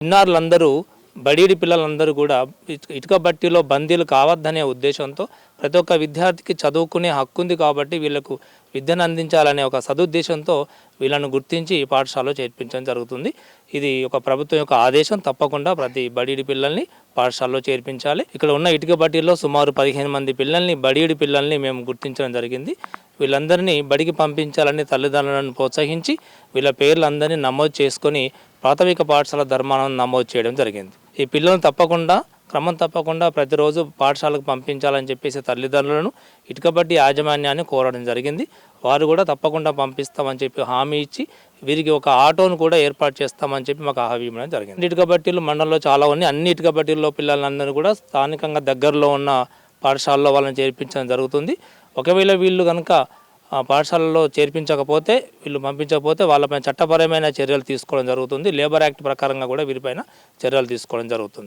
చిన్నారులందరూ బడీడి పిల్లలందరూ కూడా ఇటుక- బట్టిలో బందీలు కావద్దనే ఉద్దేశంతో ప్రతి ఒక్క విద్యార్థికి చదువుకునే హక్కు ఉంది కాబట్టి వీళ్ళకు విద్యను అందించాలనే ఒక సదుద్దేశంతో వీళ్ళను గుర్తించి ఈ పాఠశాలలో చేర్పించడం జరుగుతుంది. ఇది ఒక ప్రభుత్వం యొక్క ఆదేశం. తప్పకుండా ప్రతి బడీడి పిల్లల్ని పాఠశాలలో చేర్పించాలి. ఇక్కడ ఉన్న ఇటుక బట్టీలో సుమారు పదిహేను మంది పిల్లల్ని బడీడి పిల్లల్ని మేము గుర్తించడం జరిగింది. వీళ్ళందరినీ బడికి పంపించాలని తల్లిదండ్రులను ప్రోత్సహించి వీళ్ళ పేర్లందరినీ నమోదు చేసుకొని ప్రాథమిక పాఠశాల ధర్మాలను నమోదు చేయడం జరిగింది. ఈ పిల్లలను తప్పకుండా క్రమం తప్పకుండా ప్రతిరోజు పాఠశాలకు పంపించాలని చెప్పేసి తల్లిదండ్రులను ఇటుకబట్టి యాజమాన్యాన్ని కోరడం జరిగింది. వారు కూడా తప్పకుండా పంపిస్తామని చెప్పి హామీ ఇచ్చి వీరికి ఒక ఆటోను కూడా ఏర్పాటు చేస్తామని చెప్పి మాకు హామీ ఇవ్వడం జరిగింది. ఇటుకబట్టీలు మండలంలో చాలా ఉన్నాయి. అన్ని ఇటుకబట్టీల్లో పిల్లలందరూ కూడా స్థానికంగా దగ్గరలో ఉన్న పాఠశాలలో వాళ్ళని చేర్పించడం జరుగుతుంది. ఒకవేళ వీళ్ళు కనుక పాఠశాలలో చేర్పించకపోతే వీళ్ళు పంపించకపోతే వాళ్ళపైన చట్టపరమైన చర్యలు తీసుకోవడం జరుగుతుంది. లేబర్ యాక్ట్ ప్రకారంగా కూడా వీరిపైన చర్యలు తీసుకోవడం జరుగుతుంది.